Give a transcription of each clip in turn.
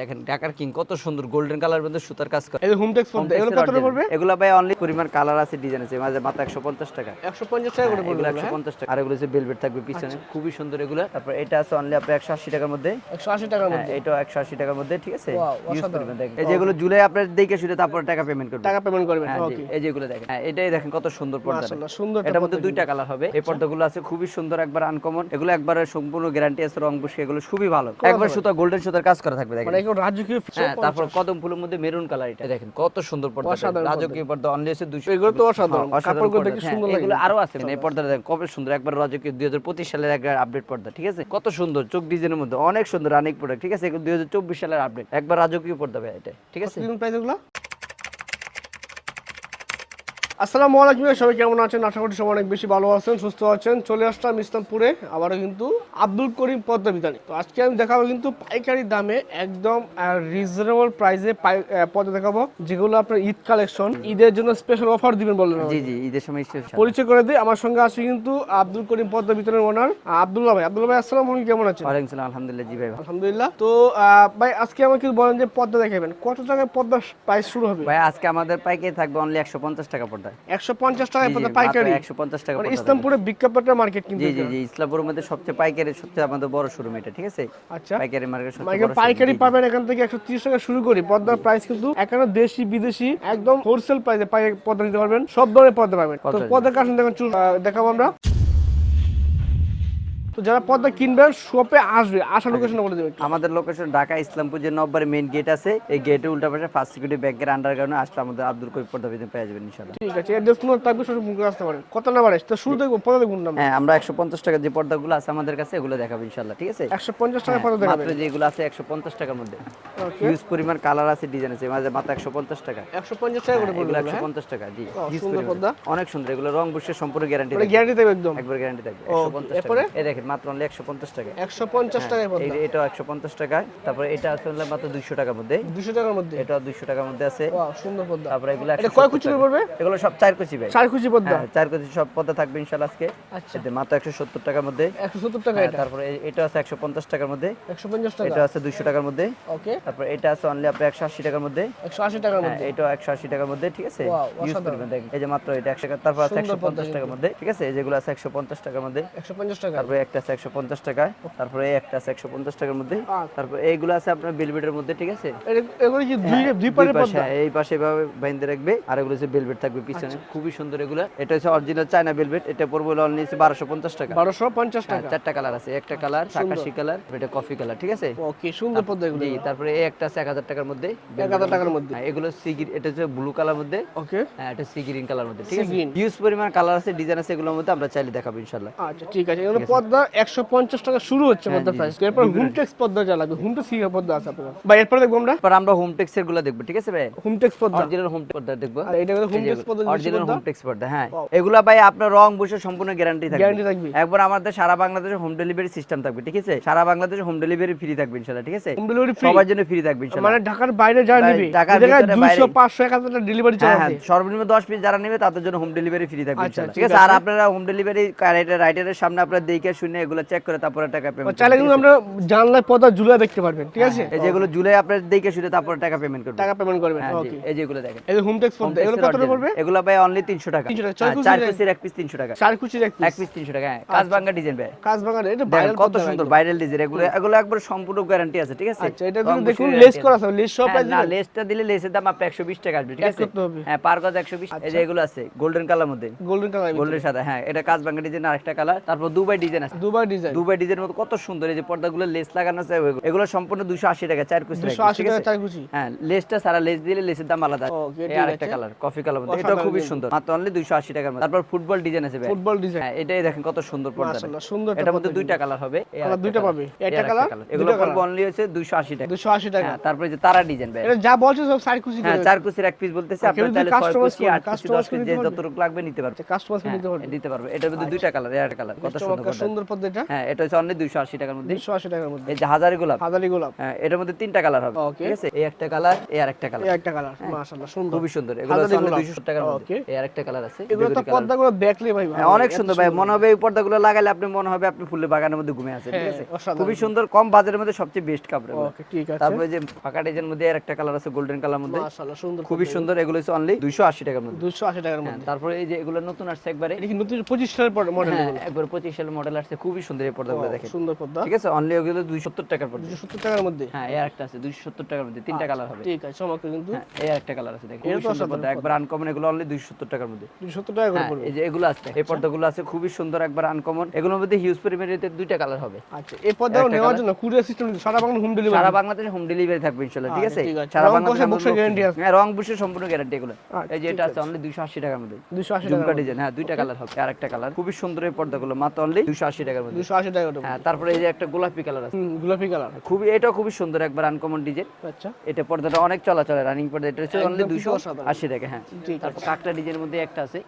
দেখেন ঢাকার কিং কত সুন্দর গোল্ডেন কালার মধ্যে সুতার কাজ করে। এই যে হোমটেক্স ফোন এগুলো কত করে পড়বে? এগুলো ভাই অনলি পরিমাণ কালার আছে ডিজাইন আছে মাঝে মাত্র একশো পঞ্চাশ টাকা। 150 টাকা করে পড়বে এগুলো একশো পঞ্চাশ টাকা। আর এগুলো হচ্ছে বেলভেট থাকবে পিছনে। খুবই সুন্দর এগুলো। তারপর এটা আছে অনলি একশো আশি টাকার মধ্যে। 180 টাকার হ্যাঁ মধ্যে। একশো আশি টাকার মধ্যে ঠিক আছে? অসাধারণ। করবেন দেখেন। এই যেগুলো জুলাই আপনার দেখে শুনে তারপর টাকা পেমেন্ট করবেন। টাকা পেমেন্ট করবেন হ্যাঁ, ওকে এই যেগুলো দেখেন। হ্যাঁ, এটাই দেখেন কত সুন্দর পর্দা মাশাআল্লাহ সুন্দর এটার মধ্যে দুইটা কালার হবে। এই পর্দাগুলো আছে খুবই সুন্দর একবার আনকমন এগুলো একবার সম্পূর্ণ গ্যারান্টি আছে রং বসে এগুলো খুবই ভালো। একবার সুতা গোল্ডেন সুতার কাজ করা থাকবে দেখেন। রাজকীয় হ্যাঁ তারপর কদম ফুলের মধ্যে মেরুন কালার এটা। দেখেন কত সুন্দর পর্দা। রাজকীয় পর্দা অনলি আছে 200 এগুলো তো অসাধারণ। কাপড়গুলো দেখে সুন্দর লাগে এগুলো আরও আছে মানে এই পর্দাটা দেখেন কবে সুন্দর একবার রাজকীয় 2025 সালের একবার আপডেট পর্দা ঠিক আছে? কত সুন্দর চোখ ডিজাইনের মধ্যে। অনেক সুন্দর অনেক প্রোডাক্ট ঠিক আছে? এগুলো 2024 সালের আপডেট একবার রাজকীয় পর্দা ভাই এটা ঠিক আছে? প্রাইস এগুলো? আসসালামু আলাইকুম সবাই কেমন আছেন? আশা করি সবাই অনেক বেশি ভালো আছেন সুস্থ আছেন। চলে আসলাম ইসলামপুরে আবারও কিন্তু আব্দুল করিম পদ্মা বিতানি। তো আজকে আমি দেখাবো কিন্তু পাইকারি দামে একদম রিজনেবল প্রাইসে পদ্মা দেখাবো যেগুলো আপনার ঈদ কালেকশন ঈদের জন্য স্পেশাল অফার দিবেন বললেন জি জি ঈদের সময়। পরিচয় করে দিই আমার সঙ্গে আছে কিন্তু আব্দুল করিম পদ্মা বিতানের ওনার আব্দুল্লাহ ভাই। আব্দুল্লাহ ভাই আসসালাম আলাইকুম কেমন আছেন? ওয়ালাইকুম সালাম আলহামদুলিল্লাহ জি ভাই। আলহামদুলিল্লাহ। তো আহ, ভাই আজকে আমাকে বলেন যে পদ্মা দেখাবেন। কত টাকায় পদ্মা প্রাইস শুরু হবে? ভাই আজকে আমাদের পাইকারি থাকবে অনলি 150 টাকা পর্দা একশো পঞ্চাশ টাকায় পদ্মা পাইকারি। 150 টাকা মানে ইসলামপুরে বিজ্ঞাপন মার্কেট কিন্তু জি জি জি ইসলামপুরের মধ্যে সবচেয়ে পাইকারি সবচেয়ে আমাদের বড় শোরুম এটা ঠিক আছে? আচ্ছা। পাইকারি মার্কেট পাইকারি। পাবেন এখান থেকে একশো তিরিশ টাকা শুরু করি। পদ্মার প্রাইস কিন্তু এখানে দেশি বিদেশি একদম হোলসেল প্রাইসে পদ্মা নিতে পারবেন সব ধরনের পদ্মা পাবেন। তো পদ্মা পদ্মার দেখেন দেখাবো আমরা। যারা পদ্মা কিনবেন শপে আসবে। আসার লোকেশন বলে দেবেন আমাদের লোকেশন ঢাকা ইসলামপুর যে নব্বরে মেইন গেট আছে এই গেটের উল্টা পাশে ফার্স্ট সিকিউরিটি ব্যাংকের আন্ডারগ্রাউন্ডে আসলে আমাদের আব্দুল কবির পর্দা বিদিন পেয়ে যাবেন ইনশাআল্লাহ। ঠিক আছে অ্যাড্রেস কোনো থাকবে সব মুখে আসতে পারেন কত নাম্বার শুরু দেখব পদ্মা দেখুন নাম হ্যাঁ আমরা একশো পঞ্চাশ টাকা যে পর্দাগুলো আছে আমাদের কাছে এগুলো দেখাবো ইনশাআল্লাহ ঠিক আছে? একশো পঞ্চাশ টাকা হ্যাঁ, পদ্মা দেখাবেন মাত্র যেগুলো আছে একশো পঞ্চাশ টাকার মধ্যে। ইউজ পরিমাণ কালার আছে ডিজাইন আছে মাঝে মাত্র একশো পঞ্চাশ টাকা। একশো পঞ্চাশ টাকা করে এগুলো পড়বে একশো পঞ্চাশ টাকা জি সুন্দর পর্দা। অনেক সুন্দর এগুলো রং বুসের সম্পূর্ণ গ্যারান্টি গ্যারান্টি দেবে একদম। একবার গ্যারান্টি থাকবে ও, একশো পঞ্চাশ এরপরে? টাকা এই দেখেন মাত্র অনলি একশো পঞ্চাশ টাকা একশো পঞ্চাশ টাকায় পদ্মা এই- এটাও একশো পঞ্চাশ টাকা তারপরে এটা আছে হলো মাত্র দুইশো টাকার মধ্যে। দুশো টাকার মধ্যে? এটাও দুইশো টাকার মধ্যে আছে। সুন্দর পদ্মা। তারপরে এগুলো এটা 170 কয় কুচি পড়বে? এগুলো সব চার কুচি ভাই চার কুচি পদ্মা? হ্যাঁ, চার কুচি সব পদ্মা থাকবে ইনশাল্লাহ আজকে। আচ্ছা। এতে মাত্র একশো সত্তর টাকার মধ্যে। একশো সত্তর টাকা হ্যাঁ, এটা? তারপরে এটা আছে একশো পঞ্চাশ টাকার মধ্যে। একশো পঞ্চাশ টাকা? এটা আছে দুইশো টাকার মধ্যে। ওকে। তারপর এটা আছে অনলি আপনার একশো আশি টাকার মধ্যে। একশো আশি টাকার হ্যাঁ, মধ্যে? এটা একশো আশি টাকার মধ্যে ঠিক আছে? ইউজ করবেন দেখেন। এই যে মাত্র এটা একশো টাকা তারপর আছে একশো পঞ্চাশ টাকার মধ্যে ঠিক আছে? এই যেগুলো আছে একশো পঞ্চাশ টাকার মধ্যে। একশো পঞ্চাশ টাকা। তারপরে একটা আছে একশো পঞ্চাশ টাকা তারপরে এই একটা আছে একশো পঞ্চাশ টাকার মধ্যে। আচ্ছা। তারপর এইগুলো আছে আপনার বেলভেটের মধ্যে ঠিক আছে? এগুলো কি দুই পারে পাশে, হ্যাঁ, এই পাশে এভাবে বাইন্ধে রাখবে আর এগুলো হচ্ছে বেলভেট থাকবে পিছনে। খুবই সুন্দর এগুলো। এটা হচ্ছে অরিজিনাল চায়না বেলভেট এটা পড়বে অনলি হচ্ছে বারোশো পঞ্চাশ টাকা। বারোশো পঞ্চাশ হ্যাঁ, টাকা। চারটা কালার আছে একটা কালার আকাশি কালার এটা কফি কালার ঠিক আছে? ওকে সুন্দর পদ্মা এগুলো। জি তারপরে এই একটা আছে এক হাজার টাকার মধ্যে এক হাজার টাকার মধ্যে। হ্যাঁ, এগুলো সিগির এটা হচ্ছে ব্লু কালার মধ্যে। ওকে। হ্যাঁ এটা সি গ্রিন কালার মধ্যে ঠিক আছে? হিউজ পরিমাণ কালার আছে ডিজাইন আছে এগুলোর মধ্যে আমরা চাইলে দেখাবো ইনশাআল্লাহ। আচ্ছা ঠিক আছে। এগুলো পদ্মা একশো পঞ্চাশ টাকা শুরু হচ্ছে হ্যাঁ, পদ্মা প্রাইস এরপর হুমটেক্স পদ্মা যা লাগবে হুমটেক্স কি পদ্মা আছে আপনার? ভাই এরপর দেখব আমরা। আমরা টেক্সেরগুলো দেখব ঠিক আছে ভাই? হুমটেক্স পদ্মা। অরিজিনাল পর্দা দেখব। আর এটা হুমটেক্স পদ্মা অরিজিনাল পর্দা হ্যাঁ। এগুলা ভাই আপনার রং বসে সম্পূর্ণ গ্যারান্টি থাকবে। গ্যারান্টি থাকবে। একবার আমাদের সারা বাংলাদেশে হোম ডেলিভারি সিস্টেম থাকবে ঠিক আছে? সারা বাংলাদেশে হোম ডেলিভারি ফ্রি থাকবে ইনশাআল্লাহ ঠিক আছে? হোম ডেলিভারি ফ্রি সবার জন্য ফ্রি থাকবে ইনশাআল্লাহ মানে ঢাকার বাইরে যা বাইরে- নিবি ঢাকার ভিতরে, দুইশো বাইরে। পাঁচশো এক ডেলিভারি হ্যাঁ চার্জ হ্যাঁ সর্বনিম্ন দশ পিস যারা নেবে তাদের জন্য হোম ডেলিভারি ফ্রি থাকবে আচ্ছা, ইনশাআল্লাহ, ঠিক আছে? আর। আপনারা হোম ডেলিভারি রাইটারের সামনে আপনারা দেখে শুনে এগুলো চেক করে তারপরে টাকা পেমেন্ট চাইলে কিন্তু আমরা জানলায় ঝুলে দেখতে পারবেন ঠিক আছে? এই যেগুলো জুলাই আপনারা দেখে শুনে তারপরে টাকা পেমেন্ট করবেন। টাকা পেমেন্ট করবেন হ্যাঁ ওকে এই যেগুলো দেখেন। এই পদ্মা এগুলো কত পড়বে? এগুলো ভাই অনলি 300 টাকা। 300 টাকা, চার হ্যাঁ, এক- পিস 300 টাকা। চার এক এক পিস পিস 300 টাকা হ্যাঁ। কাজ ভাঙা ডিজাইন ভাই। কাজ বাগান এটা ভাইরাল কত সুন্দর ভাইরাল ডিজাইন এগুলো এগুলো একবার সম্পূর্ণ গ্যারান্টি আছে ঠিক আছে? আচ্ছা এটা বসে দেখুন লেস করা আছে লেস সব হ্যাঁ, প্রাইস না লেসটা দিলে লেসের দাম আপনার 120 টাকা আসবে ঠিক আছে? হ্যাঁ পার গজ 120 এই যে এগুলো আছে গোল্ডেন কালার মধ্যে। গোল্ডেন কালার গোল্ডের সাথে হ্যাঁ এটা কাজ ভাঙা ডিজাইন আরেকটা কালার তারপর দুবাই ডিজাইন আছে। দুবার ডিজাইন দুবাই ডিজাইনের মতো কত সুন্দর এই যে পর্দাগুলো লেস লাগানো আছে এগুলো সম্পূর্ণ 280 টাকা চার কুচি দুশো আশি ঠিক টাকা চার কুচি। হ্যাঁ লেসটা সারা লেস দিলে লেসের দাম আলাদা। এই আরেকটা কালার কফি কালার মধ্যে। এটা খুবই সুন্দর। মাত্র অনলি 280 টাকার মধ্যে। তারপর ফুটবল ডিজাইন আছে ভাই। ফুটবল ডিজাইন হ্যাঁ এটাই দেখেন কত সুন্দর পর্দা মাশাআল্লাহ সুন্দর এটার মধ্যে দুইটা কালার হবে। কালার দুইটা পাবে। একটা কালার এগুলো অনলি হচ্ছে 280 টাকা। দুশো আশি টাকা। হ্যাঁ তারপরে যে তারা ডিজাইন ভাই। এটা যা বলছে সব চার কুচি হ্যাঁ চার কুচির এক পিস বলতেছে কুচি কুচি কুচি নিতে যতটুকু লাগবে নিতে পারবে। কাস্টমার হ্যাঁ, নিতে পারবে। দিতে পারবে। এটার মধ্যে দুইটা কালার এই একটা কালার কত সুন্দর সুন্দর পদ্মা এটা? হ্যাঁ এটা হচ্ছে অনলি দুইশো আশি টাকার মধ্যে। দুশো আশি টাকার মধ্যে। এই যে হাজারি গোলাপ। হাজারি গোলাপ। হ্যাঁ এটার মধ্যে তিনটা কালার হবে। ঠিক আছে? এই একটা কালার এই আর একটা কালার। এই একটা কালার মাশাআল্লাহ সুন্দর। খুবই সুন্দর। এগুলো হচ্ছে অনলি টাকার মধ্যে। এই আর একটা কালার আছে। এগুলো তো দেখলে ভাই হ্যাঁ, অনেক সুন্দর ভাই। মনে হবে এই পর্দাগুলো লাগালে আপনি মনে হবে আপনি ফুলের বাগানের মধ্যে ঘুমিয়ে আছেন। ঠিক হ্যাঁ, আছে? খুবই সুন্দর কম বাজারের মধ্যে সবচেয়ে বেস্ট কাপড় ওকে ঠিক আছে। তারপরে যে ফাঁকা ডিজাইনের মধ্যে আর একটা কালার আছে গোল্ডেন কালার মধ্যে। মাশাআল্লাহ সুন্দর খুবই সুন্দর এগুলো হচ্ছে অনলি দুইশো আশি টাকার মধ্যে। দুশো আশি টাকার হ্যাঁ, মধ্যে। তারপরে এই যে এগুলো নতুন আসছে একবারে। এটা কি নতুন পঁচিশ সালের মডেল হ্যাঁ একবার পঁচিশ সালের মডেল আসছে খুবই সুন্দর এই পর্দাগুলো দেখেন। সুন্দর পদ্মা ঠিক আছে অনলি ওগুলো দুইশো সত্তর টাকার পর্দা। দুশো সত্তর টাকার মধ্যে? হ্যাঁ এই একটা আছে দুইশো সত্তর টাকার মধ্যে তিনটা কালার হবে। ঠিক আছে চমৎকার কিন্তু হ্যাঁ এই একটা কালার আছে দেখেন খুবই সুন্দর পর্দা। একবার আনকমন এগুলো অনলি দুইশো সত্তর টাকার মধ্যে। দুশো সত্তর টাকা করে হ্যাঁ পড়বে। এই যে এগুলো আছে এই পর্দাগুলো আছে খুবই সুন্দর একবার আনকমন এগুলোর মধ্যে হিউজ পরিমাণে দুইটা কালার হবে। আচ্ছা এই একটা নেওয়ার জন্য কুরিয়ার সিস্টেম সারা বাংলা হোম ডেলিভারি সারা বাংলাদেশে হোম ডেলিভারি থাকবে ইনশাআল্লাহ ঠিক আচ্ছা, আছে? সারা বাংলাদেশে লোক guarantee চিনি। আছে। হ্যাঁ রং বুশের সম্পূর্ণ গ্যারান্টি এগুলো। আচ্ছা, এই যে এটা আছে অনলি 280 টাকার মধ্যে। দুশো আশি ঝুমকা টাকা ডিজাইন হ্যাঁ দুইটা কালার হবে আর একটা কালার খুবই সুন্দর এই পর্দাগুলো মাত্র অনলি 280 টাকার মধ্যে। দুশো আশি টাকা হ্যাঁ তারপরে এই যে একটা গোলাপি কালার আছে। গোলাপি কালার খুবই এটাও খুবই সুন্দর একবার আনকমন ডিজাইন আচ্ছা। এটা পর্দাটা অনেক চলাচলে রানিং পর্দা। এটা হচ্ছে অনলি একদম দুইশো অসাধারণ। আশি টাকা হ্যাঁ। তারপর কাকটা ডিজাইনের মধ্যে একটা আছে।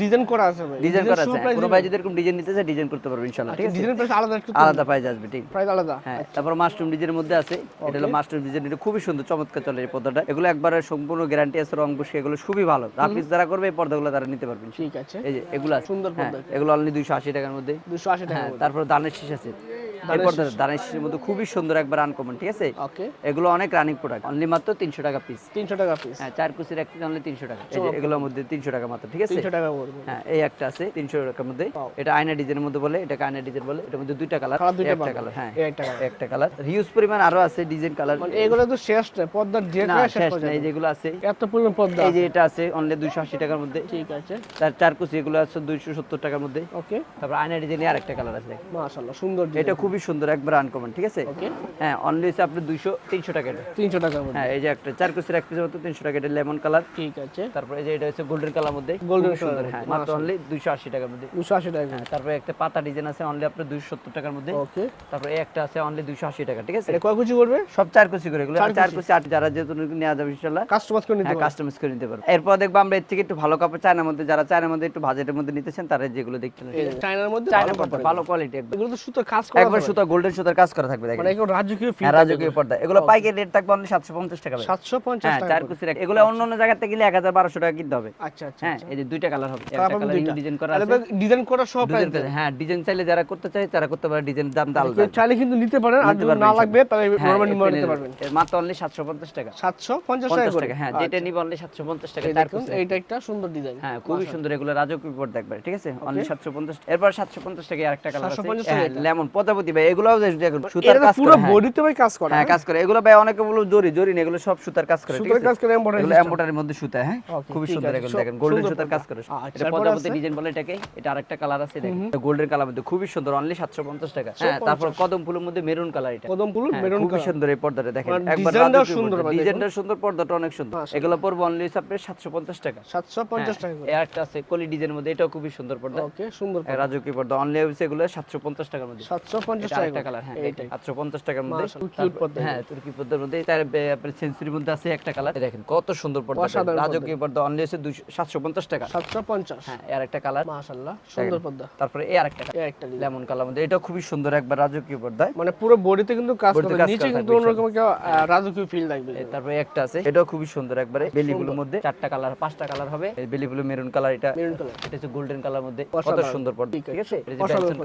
ডিজাইন করা আছে ভাই। ডিজাইন করা আছে হ্যাঁ, কোনো ভাই যদি এরকম ডিজাইন নিতে চায় ডিজাইন করতে পারবে ইনশাআল্লাহ ঠিক আছে? ডিজাইন প্রাইস আলাদা একটু আলাদা প্রাইস আসবে ঠিক? প্রাইস আলাদা। হ্যাঁ তারপর মাশরুম ডিজাইনের মধ্যে আছে। এটা হলো মাশরুম ডিজাইন এটা খুবই সুন্দর চমৎকার চলে এই পর্দাটা। এগুলো একবারে সম্পূর্ণ গ্যারান্টি আছে রং বসে এগুলো খুবই ভালো। রাফিস যারা করবে এই পর্দাগুলো তারা নিতে পারবেন ঠিক আছে। এই যে এগুলো সুন্দর হ্যাঁ। পর্দা এগুলো অনলি দুইশো আশি টাকার মধ্যে। দুশো আশি টাকা হ্যাঁ তারপর দানের শীষ আছে। এই পর্দাটা মধ্যে খুবই সুন্দর একবার আনকমন ঠিক আছে? ওকে। এগুলো অনেক রানিং প্রোডাক্ট অনলি মাত্র তিনশো টাকা পিস তিনশো টাকা পিস হ্যাঁ চার কুচির এক অনলি তিনশো টাকা। এই যে এগুলোর মধ্যে তিনশো টাকা মাত্র ঠিক আছে? টাকা পড়বে। হ্যাঁ এই একটা আছে তিনশো টাকার মধ্যে। এটা আয়না ডিজাইনের মধ্যে বলে এটা আয়না ডিজাইন বলে এটার মধ্যে দুইটা কালার একটা কালার হ্যাঁ একটা কালার হিউজ পরিমাণ আরও আছে ডিজাইন কালার মানে এগুলো তো শেষ না কাজ শেষ শেষ না এই যেগুলো আছে। এত পরিমাণ পদ্মা এই যে এটা আছে অনলি দুইশো আশি টাকার মধ্যে। ঠিক আছে। তার চার কুচি এগুলো আছে দুইশো সত্তর টাকার মধ্যে। ওকে। তারপর আয়না ডিজাইনে আর একটা কালার আছে। মাশাআল্লাহ সুন্দর এটা খুবই সুন্দর একবার আনকমন ঠিক আছে? হ্যাঁ অনলি হচ্ছে আপনার দুইশো তিনশো টাকা এটা। তিনশো মধ্যে। হ্যাঁ এই যে একটা চার কুচির এক পিসের মতো তিনশো টাকা এটা লেমন কালার ঠিক আছে। তারপরে এই যে এটা হচ্ছে গোল্ডেন কালার মধ্যে। খুবই সুন্দর হ্যাঁ মাত্র অনলি দুইশো আশি টাকার মধ্যে। দুশো আশি টাকা হ্যাঁ তারপরে একটা পাতা ডিজাইন আছে অনলি আপনার দুইশো সত্তর টাকার মধ্যে। ওকে তারপরে এই একটা আছে অনলি দুইশো আশি টাকা ঠিক আছে? এটা কয় কুচি করবে? সব চার কুচি করে এগুলো চার কুচি। আট যারা যেহেতু নেওয়া যাবে ইনশাল্লাহ কাস্টমাইজ করে নিতে হ্যাঁ কাস্টমাইজ করে নিতে পারব। এরপর দেখব আমরা এর থেকে একটু ভালো কাপড় চায়নার মধ্যে যারা চায়নার মধ্যে একটু বাজেটের মধ্যে নিতেছেন তারা যেগুলো এই চায়নার মধ্যে চায়না ভালো কোয়ালিটি একদম। এগুলো তো সুতো কাজ করা একবার। সুতা গোল্ডেন সুতার কাজ করা থাকবে দেখেন। মানে এগুলো রাজকীয় ফিল হ্যাঁ রাজকীয় পর্দা। এগুলো পাইকারি রেট থাকবে অনলি সাতশো পঞ্চাশ টাকা ভাই। সাতশো পঞ্চাশ হ্যাঁ টাকা চার। কুচির এগুলো অন্য অন্য জায়গাতে গেলে এক হাজার বারোশো টাকা কিনতে হবে। আচ্ছা আচ্ছা হ্যাঁ এই যে দুইটা কালার হবে। একটা কালার ডিজাইন করা আছে। ডিজাইন করা সব হ্যাঁ ডিজাইন চাইলে যারা করতে চায় তারা করতে পারে। ডিজাইন দাম আলাদা। কেউ চাইলে কিন্তু নিতে পারেন। আর যদি না লাগবে তাহলে হ্যাঁ, নরমাল এই নিতে পারবেন। এর মাত্র অনলি সাতশো পঞ্চাশ টাকা। সাতশো পঞ্চাশ টাকা হ্যাঁ যেটা নিবে অনলি সাতশো পঞ্চাশ টাকা চার কুচির। এইটা একটা। সুন্দর ডিজাইন হ্যাঁ খুবই সুন্দর এগুলো রাজকীয় পর্দা একবার ঠিক আছে? অনলি সাতশো পঞ্চাশ এরপর সাতশো পঞ্চাশ টাকা আরেকটা কালার আছে। 750 টাকা হ্যাঁ প্রজাপতি ভাই এগুলো দেখুন সুতার কাজ পুরো হ্যাঁ। বডিতে ভাই কাজ করে হ্যাঁ কাজ করে। এগুলো ভাই অনেকে বলো জরি জরি না এগুলো সব সুতার কাজ করে সুতোর কাজ করে এমব্রয়ডারি এমব্রয়ডারির মধ্যে সুতা হ্যাঁ? ঠিক সুন্দর এগুলো দেখেন গোল্ডেন সুতার কাজ করে। এটা পদ্মাবতী ডিজাইন বলে এটাকে এটা আরেকটা কালার আছে দেখেন। গোল্ডেন কালার মধ্যে খুবই সুন্দর অনলি 750 টাকা। হ্যাঁ তারপর কদম ফুলের মধ্যে মেরুন কালার এটা। কদম ফুল হ্যাঁ, মেরুন খুবই সুন্দর এই পর্দাটা দেখেন। মানে একবার ডিজাইনটাও রাজকীয় সুন্দর। ডিজাইনটা সুন্দর পর্দাটা অনেক সুন্দর। এগুলো পড়ব অনলি আপনার 750 টাকা। সাতশো পঞ্চাশ টাকা এই একটা আছে কলি ডিজাইনের মধ্যে এটাও খুবই সুন্দর পর্দা। ওকে সুন্দর রাজকীয় পর্দা। অনলি হচ্ছে এগুলো 750 টাকার মধ্যে সাতশো টাকা কালার হ্যাঁ টাকার মধ্যে। পর্দা হ্যাঁ তুর্কি পর্দার মধ্যে তার আপনার সেঞ্চুরির মধ্যে আছে একটা কালার দেখেন কত সুন্দর পর্দা। রাজকীয় পর্দা অনলি আছে টাকা। হ্যাঁ এর একটা কালার মাশাল্লাহ সুন্দর পর্দা। তারপরে এই আরেকটা একটা লেমন কালার মধ্যে। এটা খুবই সুন্দর একবার রাজকীয় মানে পুরো বডিতে কিন্তু কাজ করে নিচে কিন্তু অন্যরকম একটা রাজকীয় ফিল লাগবে তারপরে একটা আছে এটাও খুবই সুন্দর একবারে। বেলিগুলোর মধ্যে চারটা কালার পাঁচটা কালার হবে। বেলিগুলো মেরুন কালার এটা মেরুন কালার এটা হচ্ছে গোল্ডেন কালার মধ্যে। কত। সুন্দর পর্দা ঠিক আছে।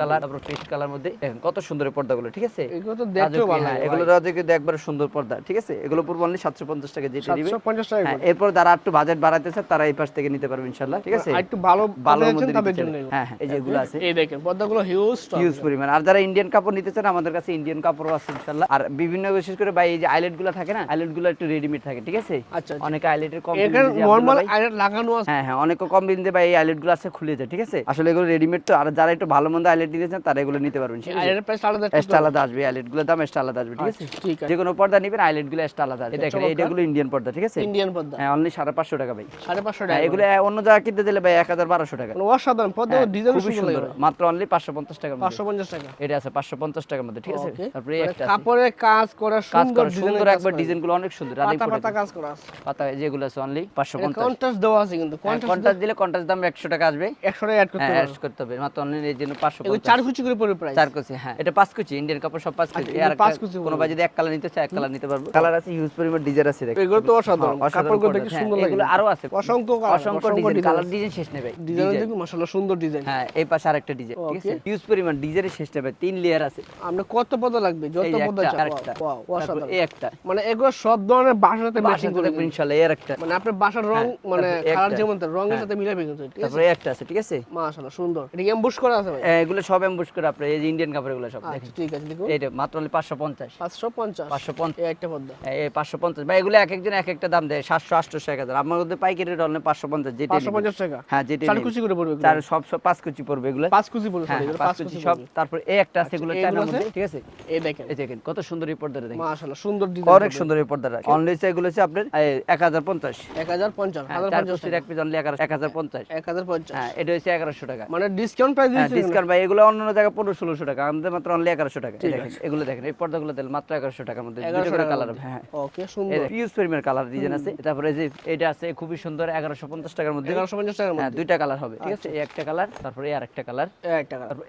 কালার তারপর পেস্ট কালার মধ্যে। দেখেন কত সুন্দর পর্দাগুলো ঠিক আছে? এগুলো তো দেখতেও ভালো হ্যাঁ, লাগে এগুলো রাজকীয় একবারে সুন্দর পর্দা ঠিক আছে? এগুলো পূর্ব অনলি সাতশো পঞ্চাশ টাকা যেটা দিবে। সাতশো পঞ্চাশ টাকা হ্যাঁ এরপর যারা একটু বাজেট বাড়াইতে চায় তারা এই পাশ থেকে নিতে পারবে ইনশাল্লাহ ঠিক আছে? একটু ভালো ভালো মধ্যে। হ্যাঁ হ্যাঁ এই যে এগুলো আছে। এই দেখেন পর্দাগুলো হিউজ হিউজ পরিমাণ। আর যারা ইন্ডিয়ান কাপড় নিতে চান আমাদের কাছে ইন্ডিয়ান কাপড়ও আছে ইনশাল্লাহ আর বিভিন্ন বিশেষ করে ভাই এই যে আইলেটগুলো থাকে না আইলেটগুলো একটু রেডিমেড থাকে ঠিক আছে? আচ্ছা অনেকে আইলেটের কম এখানে নরমাল আয়রন লাগানো আছে। হ্যাঁ হ্যাঁ অনেক কম দিন ভাই এই আইলেটগুলো আছে খুলে যায় ঠিক আছে? আসলে এগুলো রেডিমেড তো আর যারা একটু ভালো মন্দ আইলেট নিতে চান তারা এগুলো নিতে পারবেন ঠিক এক্সট্রা আলাদা আসবে আইলেটগুলোর দাম এক্সট্রা আলাদা আসবে ঠিক আছে? ঠিক আছে। যে কোনো পর্দা নিবেন আইলেটগুলো এক্সট্রা আলাদা আসবে। দেখেন চমৎকার। ইন্ডিয়ান পর্দা ঠিক আছে? ইন্ডিয়ান পর্দা। হ্যাঁ অনলি সাড়ে পাঁচশো টাকা ভাই। সাড়ে পাঁচশো হ্যাঁ, টাকা এগুলো অন্য জায়গায় কিনতে দিলে ভাই এক হাজার বারোশো টাকা। অসাধারণ পর্দা হ্যাঁ, ডিজাইন সুন্দর মাত্র অনলি পাঁচশো পঞ্চাশ টাকার মধ্যে। পাঁচশো পঞ্চাশ টাকা। এটা আছে পাঁচশো পঞ্চাশ টাকার মধ্যে ঠিক আছে? তারপরে একটা কাপড়ের কাজ করা সুন্দর সুন্দর একবার ডিজাইনগুলো অনেক সুন্দর পাতা পাতা কাজ করা আছে। পাতা যেগুলো আছে অনলি পাঁচশো পঞ্চাশ। কন্ট্রাস্ট দেওয়া আছে কিন্তু কন্ট্রাস্ট দিলে কন্টাক্ট দাম একশো টাকা আসবে। একশো টাকা অ্যাড করতে হ্যাঁ হবে। করতে হবে মাত্র অনলি এই জন্য পাঁচশো এগুলো চার কুচি করে প্রাইস চার কুচি হ্যাঁ। এটা পাঁচ কুচি ইন্ডিয়ান কাপড় সব পাঁচ কুচি। আর পাঁচ কুচি কোনো ভাই যদি এক কালার নিতে চায় এক কালার নিতে পারব। কালার আছে হিউজ পরিমাণ ডিজাইন আছে এগুলো তো অসাধারণ হ্যাঁ, অসাধারণ। কাপড়গুলো product, হ্যাঁ, সুন্দর লাগে এগুলো আরও আছে। অসংখ্য অসংখ্য ডিজাইন কালার ডিজাইন শেষ নেবে। ডিজাইন দেখুন মাশাআল্লাহ সুন্দর ডিজাইন হ্যাঁ এই পাশে আরেকটা ডিজাইন ঠিক আছে. হিউজ পরিমাণ ডিজাইনের শেষ নেবে। তিন লেয়ার আছে। আমরা কত পদ লাগবে? যত পদ আছে ওয়াও অসাধারণ। এই একটা। মানে এগুলো সব ধরনের বাসার সাথে ম্যাচিং বাসাতে করে ইনশাআল্লাহ এর একটা। মানে আপনার বাসার রং হ্যাঁ, মানে কালার যেমন তার রঙের। সাথে মিলাবে কিন্তু তারপরে একটা আছে ঠিক আছে? মাশাআল্লাহ সুন্দর। এটা এমবুশ করা আছে ভাই? এগুলো সব এমবুশ করে আপনার এই যে ইন্ডিয়ান কাপড় এগুলো সব আচ্ছা ঠিক আছে এইটা মাত্র হলে পাঁচশো পঞ্চাশ। পাঁচশো পঞ্চাশ। পাঁচশো পঞ্চাশ। একটা পদ্মা। এই পাঁচশো পঞ্চাশ। বা এগুলো এক একজন এক একটা দাম দেয় সাতশো আটশো এক হাজার। আমার মধ্যে পাইকারি রেট হলে পাঁচশো পঞ্চাশ যেটা পাঁচশো পঞ্চাশ টাকা? হ্যাঁ যেটা চার। কুচি করে পড়বে। চার সব সব পাঁচ কুচি পড়বে এগুলো। পাঁচ কুচি পড়বে হ্যাঁ পাঁচ কুচি সব তারপর এই একটা আছে এগুলো আচ্ছা, চায়নার এগুলো আছে? মধ্যে ঠিক আছে? এই দেখেন। এই দেখেন কত সুন্দর এই পর্দাটা দেখেন। মাশাআল্লাহ সুন্দর ডিজাইন অনেক সুন্দর এই পর্দাটা। অনলি এগুলো হচ্ছে আপনার এক হাজার পঞ্চাশ। এক হাজার পঞ্চাশ হ্যাঁ, এক পিস অনলি এক হাজার পঞ্চাশ। এক হাজার পঞ্চাশ। হ্যাঁ এটা হচ্ছে এগারোশো টাকা। মানে ডিসকাউন্ট প্রাইস হ্যাঁ ডিসকাউন্ট ভাই এগুলো অন্য জায়গায় পনেরো ষোলোশো টাকা। আমাদের মাত্র অনলি এগারোশো টাকা। দেখেন এগুলো দেখেন এই পর্দাগুলো মাত্র এগারোশো টাকার মধ্যে দুটো করে কালার হ্যাঁ। ওকে সুন্দর। পরিমাণ কালার ডিজাইন আছে। তারপরে যে এটা আছে খুবই সুন্দর এগারোশো পঞ্চাশ টাকার মধ্যে। এগারোশো পঞ্চাশ টাকার হ্যাঁ মধ্যে। দুইটা কালার হবে ঠিক আছে? এই একটা কালার তারপরে এই আরেকটা কালার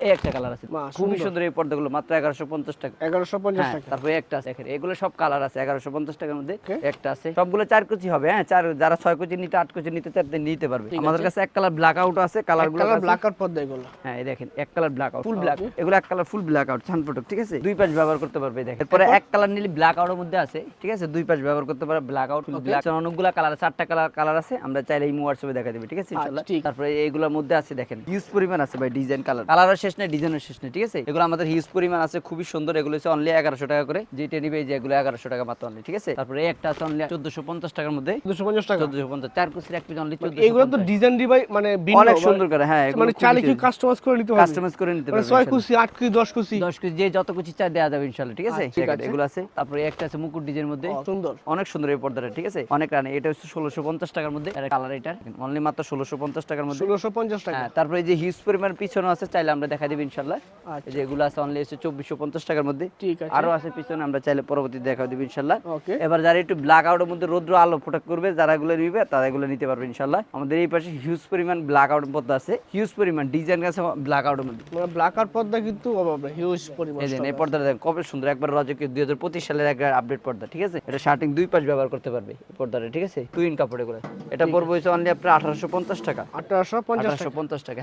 এই একটা কালার আছে। খুবই সুন্দর। এই পর্দাগুলো মাত্র এগারোশো পঞ্চাশ টাকা। এগারোশো পঞ্চাশ হ্যাঁ, টাকা। তারপরে একটা আছে। দেখেন এগুলো সব কালার আছে এগারোশো পঞ্চাশ টাকার মধ্যে। একটা আছে। সবগুলো চার কুচি হবে হ্যাঁ চার যারা ছয় কুচি নিতে আট কুচি নিতে চান নিতে পারবে। আমাদের কাছে এক কালার ব্ল্যাক আউট আছে কালারগুলো কালার ব্ল্যাক আর পদ্মা এগুলো। হ্যাঁ এই দেখেন এক colour black out full black এগুলো এক কালার ফুল ব্ল্যাক আউট ছান প্রোডাক্ট ঠিক আছে? দুই পাশ ব্যবহার করতে পারবে দেখেন। এরপরে এক কালার নিলে ব্ল্যাক আউটের মধ্যে আছে ঠিক আছে? দুই পাশ ব্যবহার করতে পারবে ব্ল্যাক আউট ব্ল্যাক অনেকগুলো কালার আছে চারটা কালার কালার আছে আমরা চাইলে এই হোয়াটসঅ্যাপে দেখা দেবে ঠিক আছে ইনশাআল্লাহ? তারপরে এইগুলোর মধ্যে আছে দেখেন হিউজ পরিমাণ আছে ভাই ডিজাইন কালার কালারের শেষ নেই ডিজাইনের শেষ নেই ঠিক আছে? এগুলো আমাদের হিউজ পরিমাণ আছে খুবই সুন্দর এগুলো হচ্ছে অনলি এগারোশো টাকা করে। যেটা নিবে এই যে এগুলো এগারোশো টাকা মাত্র অনলি ঠিক আছে? তারপরে একটা আছে অনলি চোদ্দশো পঞ্চাশ টাকার মধ্যে। দুশো পঞ্চাশ টাকা? চোদ্দশো পঞ্চাশ চার কুচির এক পিস অনলি এগুলো তো ডিজাইন দিবাই মানে অনেক মানে- সুন্দর করে হ্যাঁ মানে চাইলে কি কাস্টমাইজ করে নিতে হবে কাস্টমাইজ করে নিতে মানে পারবে ছয়। কুচি আট কুচি দশ কুচি দশ কেজি যে যত কুচি চা যাবে ইনশাল্লাহ ঠিক আছে? আচ্ছা, ঠিক আছে। এগুলো আছে। তারপরে একটা আছে মুকুট ডিজাইনের মধ্যে। সুন্দর। অনেক সুন্দর এই পর্দাটা ঠিক আছে? অনেক রানে। এটা হচ্ছে ষোলোশো পঞ্চাশ টাকার মধ্যে। কালার এটা। অনলি মাত্র ষোলোশো পঞ্চাশ টাকার মধ্যে। ষোলোশো পঞ্চাশ টাকা। হ্যাঁ তারপরে যে হিউজ পরিমাণ পিছনে আছে চাইলে আমরা দেখা দিবি আচ্ছা। যে এগুলো আছে অনলি হচ্ছে চব্বিশশো পঞ্চাশ টাকার মধ্যে। ঠিক আছে। আরও আছে পিছনে আমরা চাইলে পরবর্তী দেখা দিবি ইনশাল্লাহ। এবার যারা একটু ব্ল্যাক আউটের মধ্যে রৌদ্র আলো ফোটাক করবে যারা এগুলো নিবে তারা এগুলো নিতে পারবে ইনশাল্লাহ। আমাদের এই পাশে হিউজ পরিমাণ ব্ল্যাক আউট পর্দা আছে। হিউজ পরিমাণ ডিজাইন আছে ব্ল্যাক আউটের মধ্যে। মানে ব্ল্যাক আর পদ্মা কিন্তু হিউজ পরিমাণ এই যে stock এই পর্দাটা দেখেন কবে সুন্দর একবার রাজকীয় দুই হাজার পঁচিশ সালের একটা আপডেট পর্দা ঠিক আছে? এটা শার্টিং দুই পাশ ব্যবহার করতে পারবে এই পর্দাটা ঠিক আছে? টুইন কাপড় এগুলো। এটা পড়বে হচ্ছে অনলি আপনার আঠারোশো পঞ্চাশ টাকা।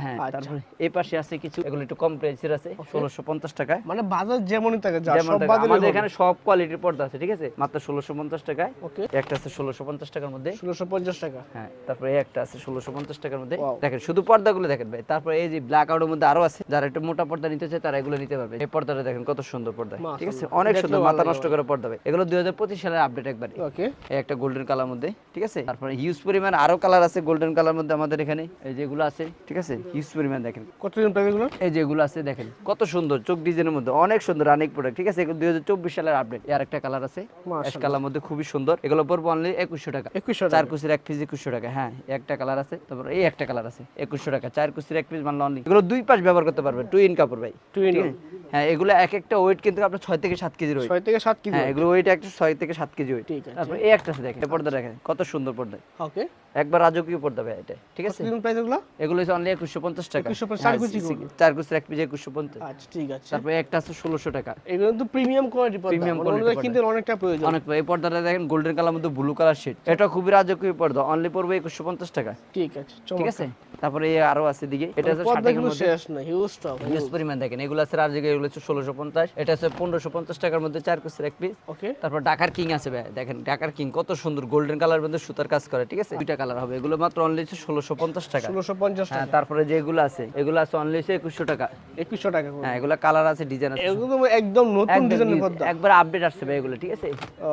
হ্যাঁ। তারপরে এই পাশে আছে কিছু এগুলো একটু কম প্রাইসের আছে ষোলোশো পঞ্চাশ মানে বাজার যেমনই থাকে যা সব টাকা। বাজারে আমাদের এখানে সব কোয়ালিটির পর্দা আছে ঠিক আছে? মাত্র ষোলোশো পঞ্চাশ টাকায়। ওকে একটা আছে ষোলোশো পঞ্চাশ টাকার মধ্যে। ষোলোশো পঞ্চাশ টাকা। হ্যাঁ তারপরে একটা আছে ষোলোশো পঞ্চাশ টাকার মধ্যে। দেখেন শুধু পর্দাগুলো দেখেন ভাই। তারপরে এই যে ব্ল্যাক আউটের মধ্যে আরও আছে যারা একটু মোটা পর্দা নিতে চায় তারা এগুলো নিতে পারবে এই পর্দাটা দেখেন কত সুন্দর পর্দা। ঠিক আছে? অনেক সুন্দর মাথা নষ্ট করে পর্দা এগুলো দুই হাজার পঁচিশ সালের আপডেট একবার। ওকে এই একটা গোল্ডেন কালার মধ্যে ঠিক আছে? তারপরে হিউজ পরিমাণ আরও কালার আছে গোল্ডেন কালার মধ্যে আমাদের এখানে। এই যেগুলো আছে ঠিক আছে? হিউজ পরিমাণ দেখেন। কতদিন এগুলো? এই যেগুলো আছে দেখেন কত সুন্দর চোখ ডিজাইনের মধ্যে অনেক সুন্দর রানিক প্রোডাক্ট ঠিক আছে? এগুলো দুই হাজার চব্বিশ সালের আপডেট আর একটা কালার আছে অ্যাশ কালার মধ্যে খুবই সুন্দর। এগুলো পড়ব অনলি একুশশো টাকা। একুশশো চার কুচির এক পিস একুশশো টাকা। হ্যাঁ একটা কালার আছে তারপর এই একটা কালার আছে একুশশো টাকা। চার কুচির এক পিস মানলে অনলি এগুলো দুই পাশ ব্যবহার করতে পারবে টু ইন কাপড় ভাই। ঠিক আছে? হ্যাঁ এগুলো এক একটা ওয়েট কিন্তু আপনার ছয় থেকে সাত কেজির ওয়েট ছয় থেকে সাত কেজি হ্যাঁ এগুলো ওয়েট একটা ছয় থেকে সাত কেজি ওয়েট ঠিক আছে। তারপর এই একটা দেখেন পর্দা দেখেন কত সুন্দর পর্দা। ওকে একবার রাজকীয় পর্দা ভাই এটা ঠিক আছে? কতদিন প্রাইস এগুলো? এগুলো হচ্ছে অনলি একুশশো পঞ্চাশ টাকা। 2150 চার হ্যাঁ, কুচি চার কুচির এক পিস একুশশো পঞ্চাশ। আচ্ছা ঠিক আছে। তারপরে একটা আছে ষোলোশো টাকা। এগুলো কিন্তু প্রিমিয়াম কোয়ালিটি পর্দা। ওগুলো পর্দা। কিনতে অনেকটা প্রয়োজন। অনেক এই পর্দাটা দেখেন গোল্ডেন কালার মধ্যে ব্লু কালার শেড এটা খুবই রাজকীয় পর্দা। অনলি পড়বে একুশশো পঞ্চাশ টাকা। ঠিক আছে ঠিক আছে? তারপরে এই আরও আছে দিকে এটা আছে পর্দা ষাটের কিন্তু মধ্যে। শেষ না হিউজ স্টক হিউজ পরিমাণ দেখেন। এগুলো আছে রাজকীয় এগুলো হচ্ছে ষোলোশো পঞ্চাশ। এটা আছে পনেরোশো পঞ্চাশ টাকার মধ্যে চার কুচির এক পিস ওকে তারপর ঢাকার কিং আছে ভাই দেখেন ঢাকার কিং কত সুন্দর। গোল্ডেন কালার মধ্যে সুতার কাজ করে ঠিক আছে? দুইটা কালার হবে। এগুলো মাত্র অনলি ষোলোশো পঞ্চাশ টাকা। ষোলোশো পঞ্চাশ হ্যাঁ টাকা। তারপরে যেগুলো আছে এগুলো আছে অনলি একুশশো টাকা। একুশশো টাকা হ্যাঁ এগুলো কালার আছে ডিজাইন আছে। এগুলো একদম নতুন ডিজাইনের পর্দা। একবার আপডেট আসছে ভাই এগুলো ঠিক আছে?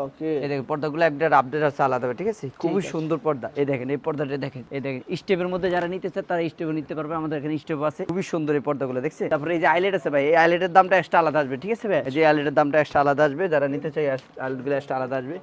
ওকে এই দেখেন পর্দাগুলো একবার আপডেট আছে আলাদা হবে, ঠিক আছে? খুবই সুন্দর পর্দা। এই দেখেন এই পর্দাটা দেখেন এই দেখেন। স্টেপের মধ্যে যারা নিতে চায় তারা স্টেপও নিতে পারবে। আমাদের এখানে স্টেপ আছে। খুবই সুন্দর এই পর্দাগুলো দেখছে তারপরে এই যে আইলেট আছে ভাই এই আইলেটের দামটা এক্সট্রা আলাদা আসবে ঠিক আছে ভাই? যে আইলেটের দামটা এক্সট্রা আলাদা আসবে যারা নিতে চায় আইলেটগুলো এক্সট্রা আলাদা আসবে।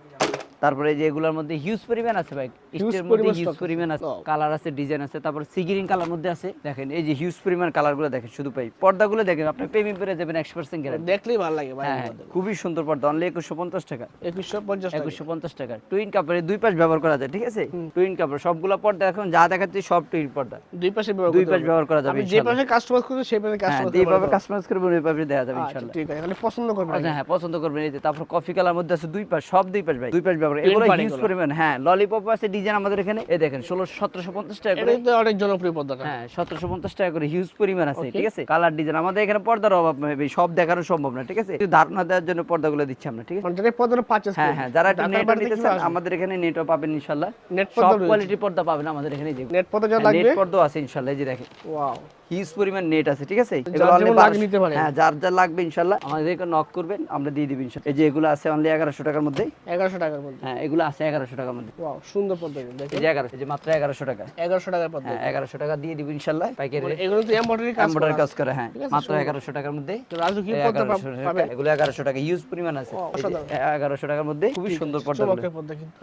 তারপরে এই যে এগুলোর মধ্যে হিউজ পরিমাণ আছে ভাই। স্টের মধ্যে হিউজ পরিমাণ আছে কালার আছে ডিজাইন আছে তারপর সিগিরিং কালার মধ্যে আছে। দেখেন এই যে হিউজ পরিমাণ কালারগুলো দেখেন শুধু পাই পর্দাগুলো দেখেন আপনি প্রেমে পেরে যাবেন একশো পার্সেন্ট গ্যারান্টি দেখলেই ভালো লাগে ভাই হ্যাঁ হ্যাঁ, খুবই সুন্দর পর্দা অনলি একুশশো পঞ্চাশ টাকা। একুশশো পঞ্চাশ টাকা। একুশশো পঞ্চাশ টাকা। টুইন কাপড়ের দুই পাশ ব্যবহার করা যায় ঠিক আছে? টুইন কাপড় সবগুলো পর্দা এখন যা দেখাচ্ছি সব টুইন পর্দা। দুই পাশে ব্যবহার দুই পাশ ব্যবহার করা যাবে যে পাশে কাস্টমাইজ করবেন সেই পাশে হ্যাঁ কাস্টমাইজ যেভাবে কাস্টমাইজ করবেন ওইভাবে দেওয়া যাবে আচ্ছা ইনশাল্লাহ। ঠিক আছে খালি পছন্দ করবেন আচ্ছা, হ্যাঁ পছন্দ করবেন এই যে তারপর কফি কালার মধ্যে আছে দুই পাশ সব দুই পাশ ভাই। দুই পাশ ব্যবহার এগুলো পাড় হিউজ পরিমাণ। হ্যাঁ ললিপপ আছে ডিজাইন আমাদের এখানে। এই দেখেন ষোলো সতেরোশো পঞ্চাশ টাকা করে। এটাই তো অনেক জনপ্রিয় পর্দাটা। হ্যাঁ সতেরোশো পঞ্চাশ টাকা করে হিউজ পরিমাণ আছে ঠিক আছে? কালার ডিজাইন আমাদের এখানে পর্দার অভাব নেই সব দেখানো সম্ভব না ঠিক আছে? একটু ধারণা দেওয়ার জন্য পর্দাগুলো দিচ্ছি আমরা ঠিক আছে? মানে যেটা পারচেজ হ্যাঁ হ্যাঁ যারা ঢাকার নিতে চান আমাদের এখানে নেটও পাবেন ইনশাল্লাহ। নেট পর্দা রয়েছে। কোয়ালিটির পর্দা পাবেন আমাদের এখানে নেট পর্দা যা নেট লাগবে। পর্দাও আছে ইনশাল্লাহ এই যে দেখেন। ওয়াও হিউজ পরিমাণ নেট আছে ঠিক আছে? যার only যেমন লাগে 1200 নিতে পারে। হ্যাঁ যার যার লাগবে ইনশাল্লাহ আমাদেরকে নক করবেন আমরা দিয়ে দিব ইনশাল্লাহ। এই যে এগুলো আছে অনলি এগারোশো টাকার মধ্যে? এগারোশো টাকার মধ্যে। হ্যাঁ এগুলো আছে এগারোশো টাকার মধ্যে। সুন্দর দেখেন। এই যে এগারোশো এই যে মাত্র এগারোশো টাকা। এগারোশো টাকার পর্দা হ্যাঁ এগারোশো টাকা দিয়ে দিব ইনশাল্লাহ পাইকারি এগুলো তো এমব্রয়ডারি কাজ করে হ্যাঁ মাত্র এগারোশো টাকার মধ্যে। তো রাজকীয় এই পর্দা 1100 টাকা, পাবেন? এগুলো এগারোশো টাকা ইউজ পরিমাণ আছে। এগারোশো টাকার মধ্যে খুবই সুন্দর পর্দা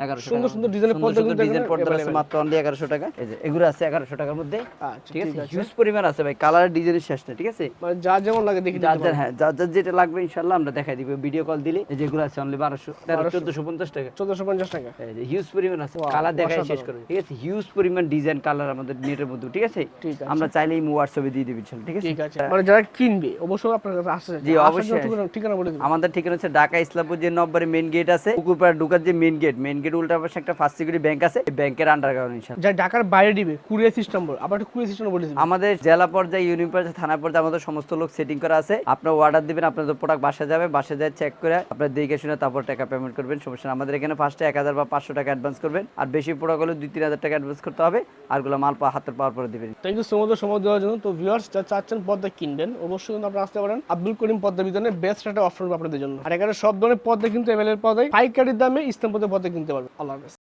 এগারোশো সুন্দর সুন্দর ডিজাইনের পর্দা ডিজাইন পর্দা আছে মাত্র অনলি এগারোশো টাকা। এই যে এগুলো আছে এগারোশো টাকার মধ্যে আচ্ছা ঠিক আছে? হিউজ পরিমাণ আছে ভাই কালার ডিজাইনের শেষ না ঠিক আছে? মানে যা যেমন লাগে দেখি যার যার হ্যাঁ যার যার যেটা লাগবে ইনশাল্লাহ আমরা দেখাই দিব। ভিডিও কল দিলে এই যেগুলো আছে অনলি বারোশো তেরো চোদ্দশো পঞ্চাশ টাকা। চোদ্দশো পঞ্চাশ টাকা। এই যে হিউজ পরিমাণ আছে। কালার দেখাই শেষ। করবে ঠিক আছে? হিউজ পরিমাণ ডিজাইন কালার আমাদের নেটের মধ্যে ঠিক আছে? আমরা চাইলেই হোয়াটসঅ্যাপে দিয়ে দিবি ইনশাল্লাহ, ঠিক আছে? ঠিক আছে। মানে যারা কিনবে অবশ্যই আপনার কাছে আসছে জি, অবশ্যই ঠিকানা- বলে দিন আমাদের ঠিকানা হচ্ছে ঢাকা ইসলামপুর যে নম্বরে মেন গেট আছে। পুকুরপাড়া ঢুকার যে মেন গেট মেন গেট উল্টা পাশে একটা ফার্স্ট সিকিউরিটি ব্যাংক আছে। ব্যাংকের আন্ডারগ্রাউন্ড ইনশাল্লাহ যা ঢাকার বাইরে দিবে কুরিয়ার সিস্টেম বল। আবার কুরিয়ার সিস্টেম বলে দিন আমাদের জেলা পর্যায়ে, ইউনিয়ন পর্যায়ে, থানা পর্যায়ে আমাদের সমস্ত লোক সেটিং করা আছে। আপনার অর্ডার দিবেন, আপনাদের প্রোডাক্ট বাসা যাবে বাসা যায় চেক করে আপনার দেখে শুনে তারপর টাকা পেমেন্ট করবেন। সমস্যা আমাদের এখানে ফার্স্টে এক হাজার বা পাঁচশো টাকা অ্যাডভান্স করবেন। আর বেশি প্রোডাক্ট হলে দুই, তিন হাজার টাকা অ্যাডভান্স করতে হবে। আরগুলো মাল পা হাতের পাওয়ার পরে দিবেন। থ্যাংক ইউ সো মাচ সময় দেওয়ার জন্য। তো ভিউয়ার্স যা চাচ্ছেন পদ্মা কিনবেন, অবশ্যই কিন্তু আপনারা আসতে পারেন। আব্দুল করিম পদ্মা বিধানে বেস্ট একটা অফার আপনাদের জন্য। আর এখানে সব ধরনের পদ্মা কিন্তু অ্যাভেলেবল পাওয়া যায়। পাইকারির দামে ইস্তাম্পুরের পদ্মা কিনতে পারবেন। আল্লাহ হাফেজ।